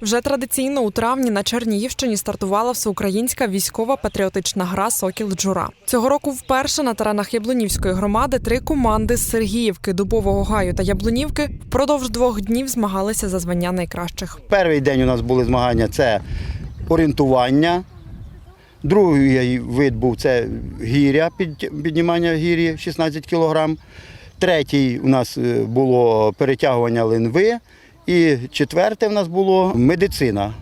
Вже традиційно у травні на Чернігівщині стартувала всеукраїнська військова патріотична гра Сокіл Джура. Цього року вперше на теренах Яблунівської громади три команди з Сергіївки, Дубового гаю та Яблунівки впродовж двох днів змагалися за звання найкращих. Перший день у нас були змагання це орієнтування. Другий вид був це гіря, піднімання гірі 16 кг. Третій у нас е, було перетягування линви. І четверте в нас було медицина.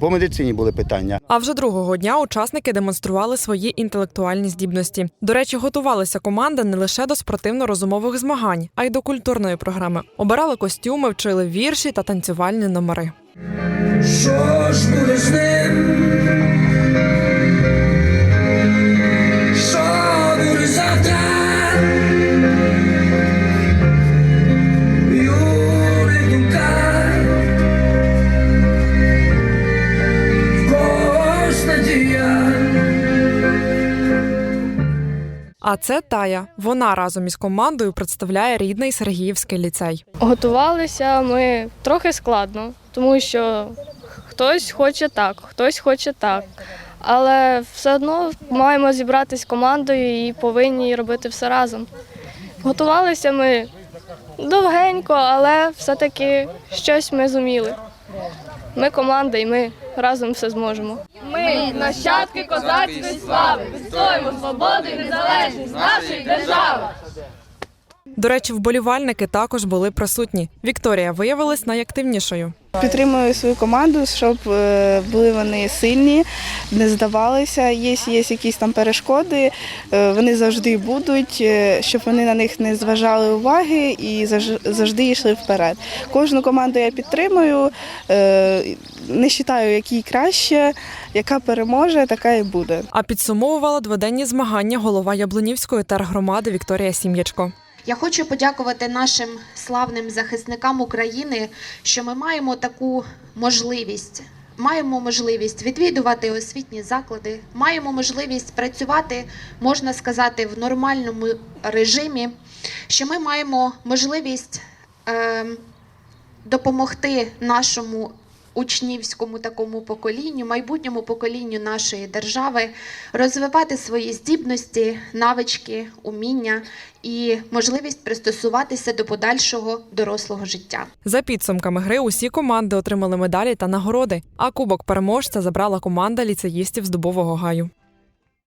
По медицині були питання. А вже другого дня учасники демонстрували свої інтелектуальні здібності. До речі, готувалася команда не лише до спортивно-розумових змагань, а й до культурної програми. Обирали костюми, вчили вірші та танцювальні номери. Що ж буде з ним? А це Тая. Вона разом із командою представляє рідний Сергіївський ліцей. Готувалися ми трохи складно, тому що хтось хоче так, хтось хоче так. Але все одно маємо зібратись командою і повинні робити все разом. Готувалися ми довгенько, але все-таки щось ми зуміли. Ми команда і ми разом все зможемо. Ми нащадки козацької слави, відстоїмо свободу і незалежність нашої держави. До речі, вболівальники також були присутні. Вікторія виявилась найактивнішою. Підтримую свою команду, щоб е, були вони сильні, не здавалися. Є, є якісь там перешкоди, е, вони завжди будуть, е, щоб вони на них не зважали уваги і завжди йшли вперед. Кожну команду я підтримую, не вважаю, якій краще, яка переможе, така і буде. А підсумовувала дводенні змагання голова Яблунівської тергромади Вікторія Сім'ячко. Я хочу подякувати нашим славним захисникам України, що ми маємо таку можливість. Маємо можливість відвідувати освітні заклади, маємо можливість працювати, можна сказати, в нормальному режимі. Що ми маємо можливість е, допомогти нашому учнівському такому поколінню, майбутньому поколінню нашої держави, розвивати свої здібності, навички, уміння і можливість пристосуватися до подальшого дорослого життя. За підсумками гри усі команди отримали медалі та нагороди. А кубок переможця забрала команда ліцеїстів з Дубового гаю.